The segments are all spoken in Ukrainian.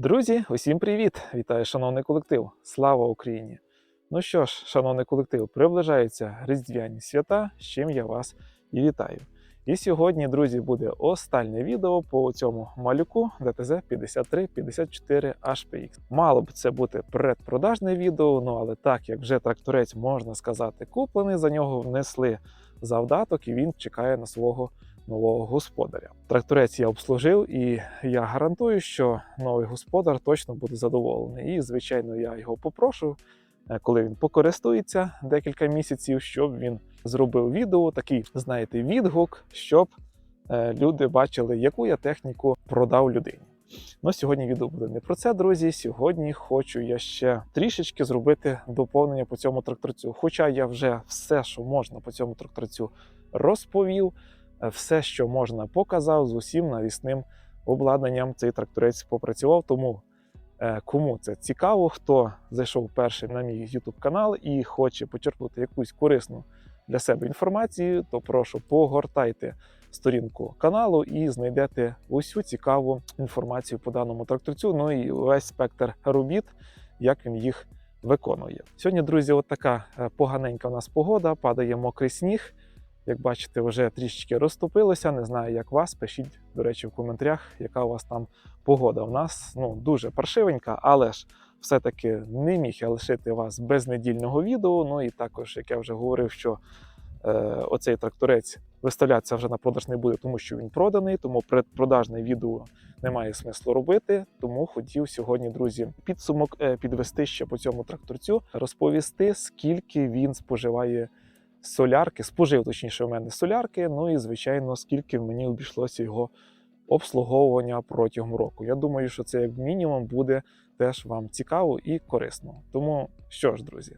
Друзі, усім привіт! Вітаю, шановний колектив! Слава Україні! Ну що ж, шановний колектив, приближаються різдвяні свята, з чим я вас і вітаю. І сьогодні, друзі, буде останнє відео по цьому малюку DTZ 5354 HPX. Мало б це бути предпродажне відео, ну але так як вже тракторець, можна сказати, куплений, за нього внесли завдаток і він чекає на свого нового господаря. Тракторець я обслужив, і я гарантую, що новий господар точно буде задоволений. І, звичайно, я його попрошу, е, коли він покористується декілька місяців, щоб він зробив відео, такий, знаєте, відгук, щоб е, люди бачили, яку я техніку продав людині. Ну, сьогодні відео буде не про це, друзі. Сьогодні хочу я ще трішечки зробити доповнення по цьому тракторцю. Хоча я вже все, що можна по цьому тракторцю, розповів, все, що можна, показав з усім навісним обладнанням. Цей тракторець попрацював. Тому е, кому це цікаво, хто зайшов перший на мій YouTube канал і хоче почерпнути якусь корисну для себе інформацію, то прошу погортайте сторінку каналу і знайдете усю цікаву інформацію по даному тракторцю. Ну і весь спектр робіт, як він їх виконує. Сьогодні, друзі, от така е, поганенька у нас погода, падає мокрий сніг. Як бачите, вже трішечки розтопилося. Не знаю, як вас. Пишіть, до речі, в коментарях, яка у вас там погода. У нас ну, дуже паршивенька, але ж все-таки не міг я лишити вас без недільного відео. Ну і також, як я вже говорив, що е, оцей тракторець виставлятися вже на продаж не буде, тому що він проданий, тому предпродажне відео немає смислу робити. Тому хотів сьогодні, друзі, підсумок е, підвести ще по цьому тракторцю, розповісти, скільки він споживає солярки, спожив точніше у мене солярки. Ну і звичайно, скільки мені обійшлося його обслуговування протягом року. Я думаю, що це як мінімум буде теж вам цікаво і корисно. Тому що ж, друзі,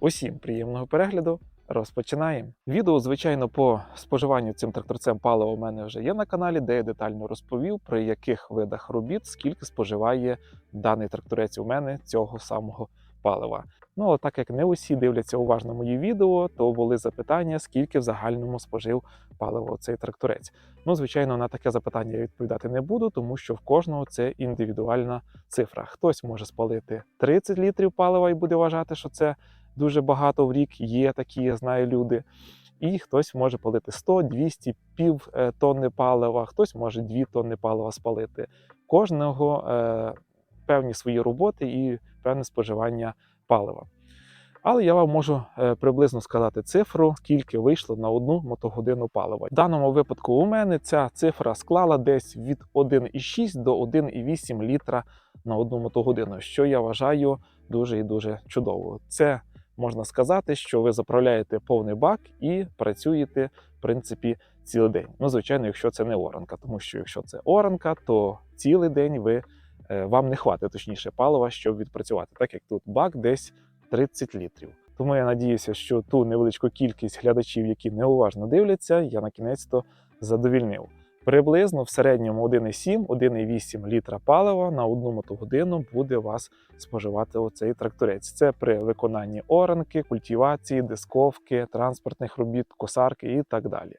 усім приємного перегляду. Розпочинаємо. Відео, звичайно, по споживанню цим тракторцем палива у мене вже є на каналі, де я детально розповів, при яких видах робіт, скільки споживає даний тракторець у мене цього самого палива. Ну, а так як не усі дивляться уважно мої відео, то були запитання, скільки в загальному спожив паливо цей тракторець. Ну, звичайно, на таке запитання я відповідати не буду, тому що в кожного це індивідуальна цифра. Хтось може спалити 30 літрів палива і буде вважати, що це дуже багато в рік. Є такі, я знаю, люди. І хтось може палити 100, 200, пів е, тонни палива, хтось може 2 тонни палива спалити. Кожного е, певні свої роботи і певне споживання палива. Але я вам можу е, приблизно сказати цифру, скільки вийшло на одну мотогодину палива. В даному випадку у мене ця цифра склала десь від 1,6 до 1,8 літра на одну мотогодину, що я вважаю дуже і дуже чудово. Це можна сказати, що ви заправляєте повний бак і працюєте, в принципі, цілий день. Ну, звичайно, якщо це не оранка, тому що якщо це оранка, то цілий день ви вам не хватить точніше палива, щоб відпрацювати, так як тут бак десь 30 літрів. Тому я надіюся, що ту невеличку кількість глядачів, які неуважно дивляться, я на кінець то задовільнив. Приблизно в середньому 1,7-1,8 літра палива на одну мотогодину буде вас споживати оцей тракторець. Це при виконанні оранки, культивації, дисковки, транспортних робіт, косарки і так далі.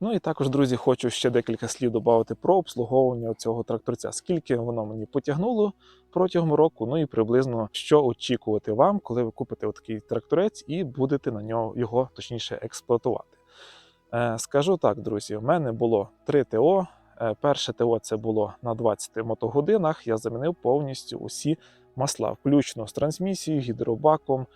Ну і також, друзі, хочу ще декілька слів додати про обслуговування цього тракторця. Скільки воно мені потягнуло протягом року, ну і приблизно що очікувати вам, коли ви купите такий тракторець і будете на нього його точніше експлуатувати. Е, Скажу так, друзі, у мене було три ТО. Е, Перше ТО це було на 20 мотогодинах. Я замінив повністю усі масла, включно з трансмісією, гідробаком,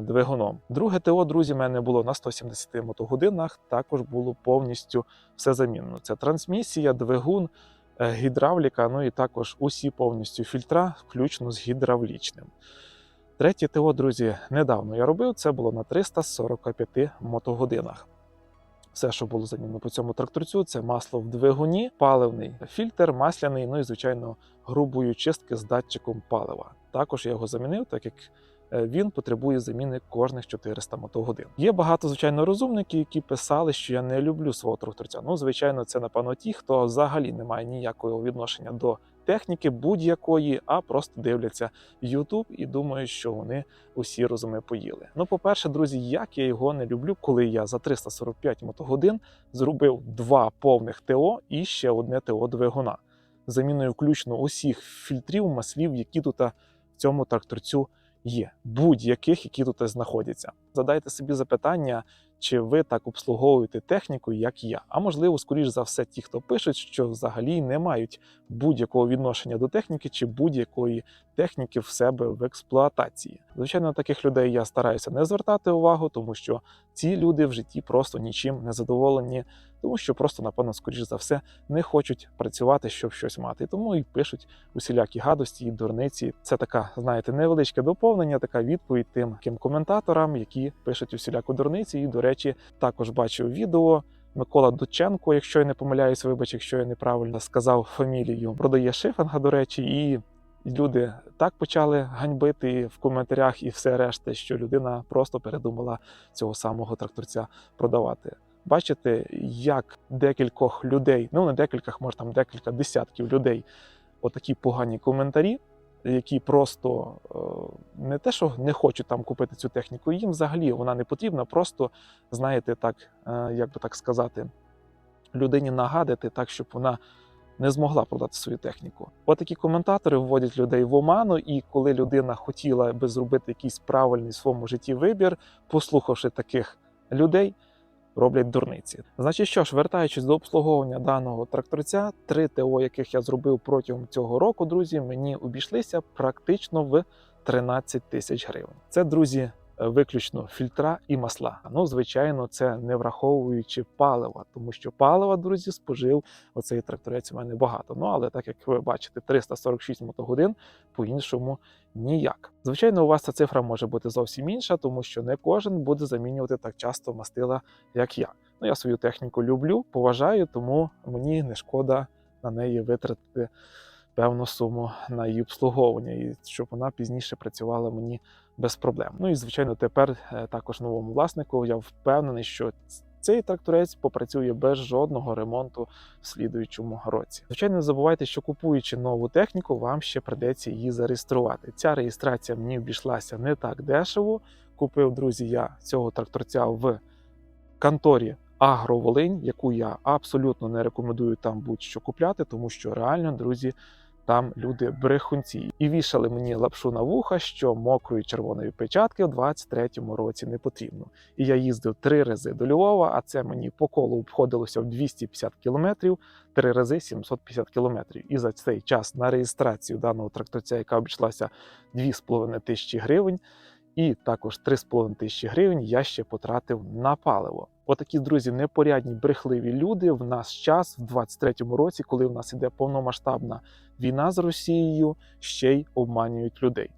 двигуном. Друге ТО, друзі, в мене було на 170 мотогодинах. Також було повністю все замінено. Це трансмісія, двигун, е, гідравліка, ну і також усі повністю фільтра, включно з гідравлічним. Третє ТО, друзі, недавно я робив. Це було на 345 мотогодинах. Все, що було замінено по цьому тракторцю, це масло в двигуні, паливний фільтр, масляний, ну і звичайно грубої чистки з датчиком палива. Також я його замінив, так як е, він потребує заміни кожних 400 мотогодин. Є багато звичайно розумників, які писали, що я не люблю свого тракторця. Ну, звичайно, це напевно ті, хто взагалі не має ніякого відношення до техніки будь-якої, а просто дивляться YouTube і думають, що вони усі розуми поїли. Ну, по-перше, друзі, як я його не люблю, коли я за 345 мотогодин зробив два повних ТО і ще одне ТО двигуна. заміною включно усіх фільтрів, маслів, які тут в цьому тракторцю є, будь-яких, які тут знаходяться. Задайте собі запитання, чи ви так обслуговуєте техніку, як я. А можливо, скоріш за все, ті, хто пишуть, що взагалі не мають будь-якого відношення до техніки чи будь-якої техніки в себе в експлуатації. Звичайно, таких людей я стараюся не звертати увагу, тому що ці люди в житті просто нічим не задоволені, тому що просто, напевно, скоріш за все, не хочуть працювати, щоб щось мати. Тому і пишуть усілякі гадості і дурниці. Це така, знаєте, невеличке доповнення, така відповідь тим ким коментаторам, які пишуть усіляку дурниці. І, до речі, також бачив відео. Микола Дученко, якщо я не помиляюсь, вибач, якщо я неправильно сказав фамілію, продає шифинга, до речі, і люди так почали ганьбити в коментарях і все решта, що людина просто передумала цього самого тракторця продавати. Бачите, як декількох людей, ну не декількох, може там декілька десятків людей, отакі погані коментарі, які просто е, не те, що не хочуть там купити цю техніку, їм взагалі вона не потрібна. Просто знаєте, так е, як би так сказати, людині нагадати так, щоб вона не змогла продати свою техніку. Отакі коментатори вводять людей в оману, і коли людина хотіла би зробити якийсь правильний в своєму житті вибір, послухавши таких людей. Роблять дурниці. Значить, що ж, вертаючись до обслуговування даного тракторця, три ТО, яких я зробив протягом цього року, друзі, мені обійшлися практично в 13 тисяч гривень. Це, друзі, виключно фільтра і масла. Ну, звичайно, це не враховуючи палива, тому що палива, друзі, спожив оцей тракторець у мене багато. Ну але так як ви бачите, 346 мотогодин по-іншому ніяк. Звичайно, у вас ця цифра може бути зовсім інша, тому що не кожен буде замінювати так часто мастила, як я. Ну, я свою техніку люблю, поважаю, тому мені не шкода на неї витратити певну суму на її обслуговування, і щоб вона пізніше працювала мені без проблем. Ну і звичайно, тепер е, також новому власнику я впевнений, що цей тракторець попрацює без жодного ремонту в слідуючому році. Звичайно, не забувайте, що купуючи нову техніку, вам ще придеться її зареєструвати. Ця реєстрація мені обійшлася не так дешево. Купив друзі я цього тракторця в конторі Агроволинь, яку я абсолютно не рекомендую там будь-що купляти, тому що реально, друзі, там люди брехунці і вішали мені лапшу на вуха, що мокрої червоної печатки в 23-му році не потрібно. І я їздив три рази до Львова, а це мені по колу обходилося в 250 кілометрів, три рази 750 кілометрів. І за цей час на реєстрацію даного тракторця, яка обійшлася 2,5 тисячі гривень, і також 3,5 тисячі гривень я ще потратив на паливо. Отакі, друзі, непорядні брехливі люди в нас час в 23-му році, коли в нас іде повномасштабна війна з Росією, ще й обманюють людей.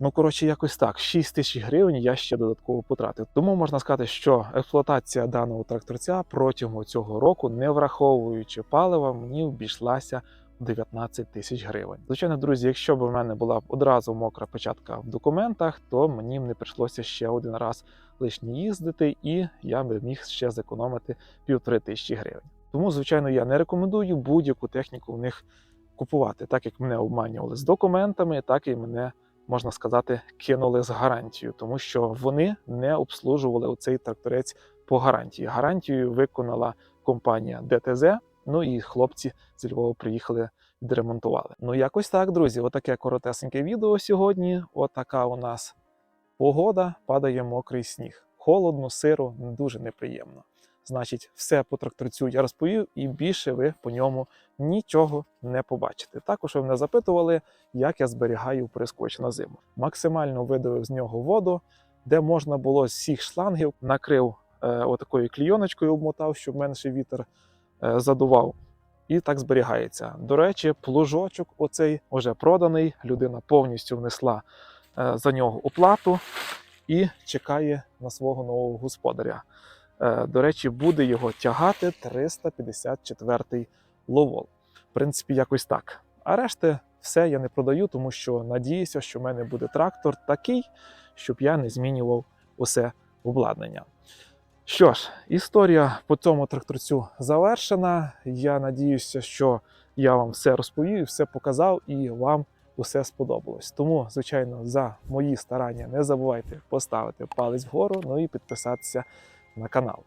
Ну, коротше, якось так. 6 тисяч гривень я ще додатково потратив. Тому можна сказати, що експлуатація даного тракторця протягом цього року, не враховуючи палива, мені обійшлася 19 тисяч гривень. Звичайно, друзі, якщо б у мене була одразу мокра печатка в документах, то мені б не прийшлося ще один раз лишні їздити, і я би міг ще зекономити півтори тисячі гривень. Тому, звичайно, я не рекомендую будь-яку техніку в них купувати, так як мене обманювали з документами, так і мене. Можна сказати, кинули з гарантією, тому що вони не обслужували оцей тракторець по гарантії. Гарантію виконала компанія ДТЗ. Ну і хлопці з Львова приїхали, відремонтували. Ну, якось так, друзі. Отаке коротесеньке відео сьогодні. Отака у нас погода, падає мокрий сніг. Холодно, сиро, дуже неприємно. Значить, все по тракторцю я розповів, і більше ви по ньому нічого не побачите. Також ви мене запитували, як я зберігаю прискоч на зиму. Максимально видавив з нього воду, де можна було з всіх шлангів, накрив е, отакою клійоночкою, обмотав, щоб менше вітер е, задував. І так зберігається. До речі, плужочок оцей вже проданий. Людина повністю внесла за нього оплату і чекає на свого нового господаря. Е, До речі, буде його тягати 354-й ловол. В принципі, якось так. А решти все я не продаю, тому що надіюся, що в мене буде трактор такий, щоб я не змінював усе обладнання. Що ж, історія по цьому тракторцю завершена. Я надіюся, що я вам все розповів, все показав і вам усе сподобалось. Тому, звичайно, за мої старання не забувайте поставити палець вгору, ну і підписатися на канал.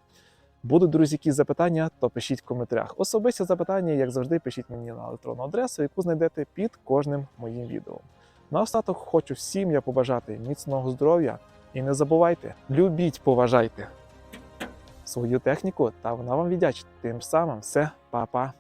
Будуть, друзі, якісь запитання, то пишіть в коментарях. Особисті запитання, як завжди, пишіть мені на електронну адресу, яку знайдете під кожним моїм відео. Наостаток хочу всім я побажати міцного здоров'я і не забувайте, любіть, поважайте свою техніку, та вона вам віддячить. Тим самим все, па-па.